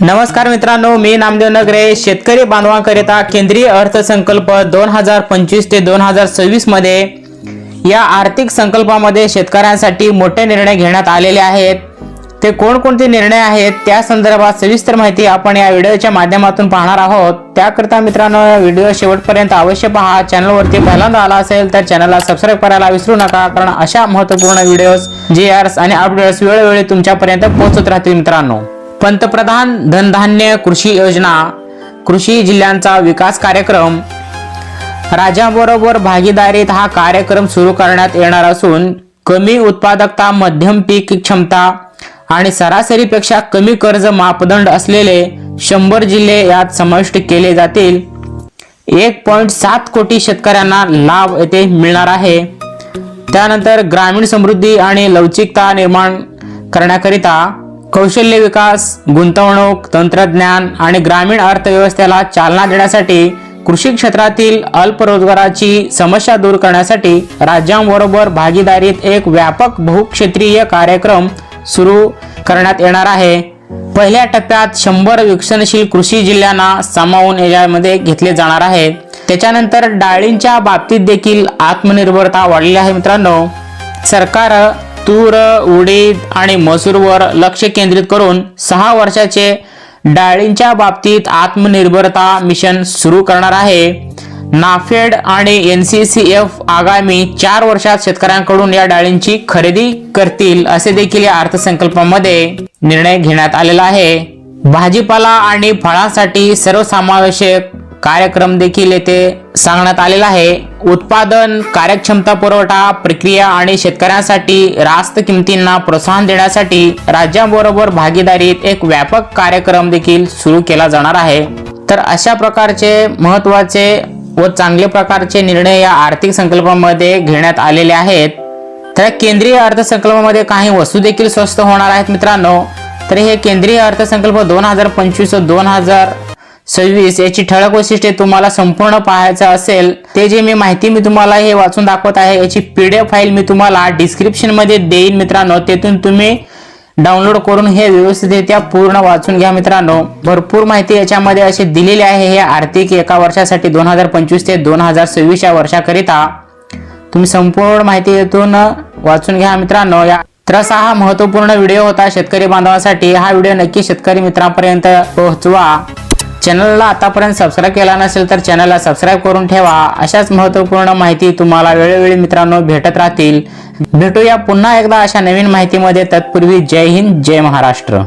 नमस्कार मित्रांनो मी नामदेव नगरे शेतकरी बांधवांकरिता केंद्रीय अर्थसंकल्प दोन हजार पंचवीस ते दोन हजार सव्वीसमध्ये या आर्थिक संकल्पामध्ये शेतकऱ्यांसाठी मोठे निर्णय घेण्यात आलेले आहेत. ते कोणकोणते निर्णय आहेत त्या संदर्भात सविस्तर माहिती आपण या व्हिडिओच्या माध्यमातून पाहणार आहोत. त्याकरिता मित्रांनो या व्हिडिओ शेवटपर्यंत अवश्य पहा. चॅनलवरती पहिल्यांदा आला असेल तर चॅनलला सबस्क्राईब करायला विसरू नका कारण अशा महत्त्वपूर्ण व्हिडिओज जे आर्स आणि अपडेट्स वेळोवेळी तुमच्यापर्यंत पोहोचत राहतील मित्रांनो. पंतप्रधान धनधान्य कृषी योजना कृषी जिल्ह्यांचा विकास कार्यक्रम. राज्याबरोबर भागीदारीत हा कार्यक्रम सुरू करण्यात येणार असून कमी उत्पादकता मध्यम पीक क्षमता आणि सरासरीपेक्षा कमी कर्ज मापदंड असलेले शंभर जिल्हे यात समाविष्ट केले जातील. एक पॉईंट सात कोटी शेतकऱ्यांना लाभ येथे मिळणार आहे. त्यानंतर ग्रामीण समृद्धी आणि लवचिकता निर्माण करण्याकरिता कौशल्य विकास गुंतवणूक तंत्रज्ञान आणि ग्रामीण अर्थव्यवस्थेला चालना देण्यासाठी कृषी क्षेत्रातील अल्परोजगाराची समस्या दूर करण्यासाठी राज्यांबरोबर भागीदारीत एक व्यापक बहुक्षेत्रीय कार्यक्रम सुरू करण्यात येणार आहे. पहिल्या टप्प्यात शंभर विकसनशील कृषी जिल्ह्यांना सामावून याच्यामध्ये घेतले जाणार आहे. त्याच्यानंतर डाळींच्या बाबतीत देखील आत्मनिर्भरता वाढली आहे मित्रांनो. सरकार तूर उडीद आणि मसूरवर लक्ष केंद्रित करून सहा वर्षाचे डाळींच्या बाबतीत आत्मनिर्भरता मिशन सुरू करणार आहे. नाफेड आणि एन सी सी एफ आगामी चार वर्षात शेतकऱ्यांकडून या डाळींची खरेदी करतील असे देखील या अर्थसंकल्पामध्ये निर्णय घेण्यात आलेला आहे. भाजीपाला आणि फळांसाठी सर्वसमावेशक कार्यक्रम देखील येथे सांगण्यात आलेला आहे उत्पादन कार्यक्षमता पुरवठा प्रक्रिया आणि शेतकऱ्यांसाठी रास्त किमतींना प्रोत्साहन देण्यासाठी राज्याबरोबर भागीदारीत एक व्यापक कार्यक्रम देखील सुरू केला जाणार आहे. तर अशा प्रकारचे महत्त्वाचे व चांगले प्रकारचे निर्णय या आर्थिक संकल्पामध्ये घेण्यात आलेले आहेत. तर केंद्रीय अर्थसंकल्पामध्ये काही वस्तू देखील स्वस्त होणार आहेत मित्रांनो. तर हे केंद्रीय अर्थसंकल्प दोन हजार पंचवीस दोन हजार सव्वीस याची ठळक वैशिष्ट्ये तुम्हाला संपूर्ण पाहायचं असेल ते जे मी माहिती मी तुम्हाला हे वाचून दाखवत आहे याची पीडीएफ फाईल मी तुम्हाला डिस्क्रिप्शनमध्ये देईन मित्रांनो. तेथून तुम्ही डाउनलोड करून हे व्यवस्थितरित्या पूर्ण वाचून घ्या मित्रांनो. भरपूर माहिती याच्यामध्ये अशी दिलेली आहे हे आर्थिक एका वर्षासाठी दोन हजार पंचवीस ते दोन हजार सव्वीस या वर्षाकरिता. तुम्ही संपूर्ण माहिती येथून वाचून घ्या मित्रांनो. या तर असा हा महत्त्वपूर्ण व्हिडिओ होता शेतकरी बांधवासाठी. हा व्हिडिओ नक्की शेतकरी मित्रांपर्यंत पोहोचवा. चॅनलला आतापर्यंत सबस्क्राईब केला नसेल तर चॅनलला सबस्क्राईब करून ठेवा. अशाच महत्त्वपूर्ण माहिती तुम्हाला वेळोवेळी मित्रांनो भेटत राहतील. भेटूया पुन्हा एकदा अशा नवीन माहितीमध्ये. तत्पूर्वी जय हिंद जय महाराष्ट्र.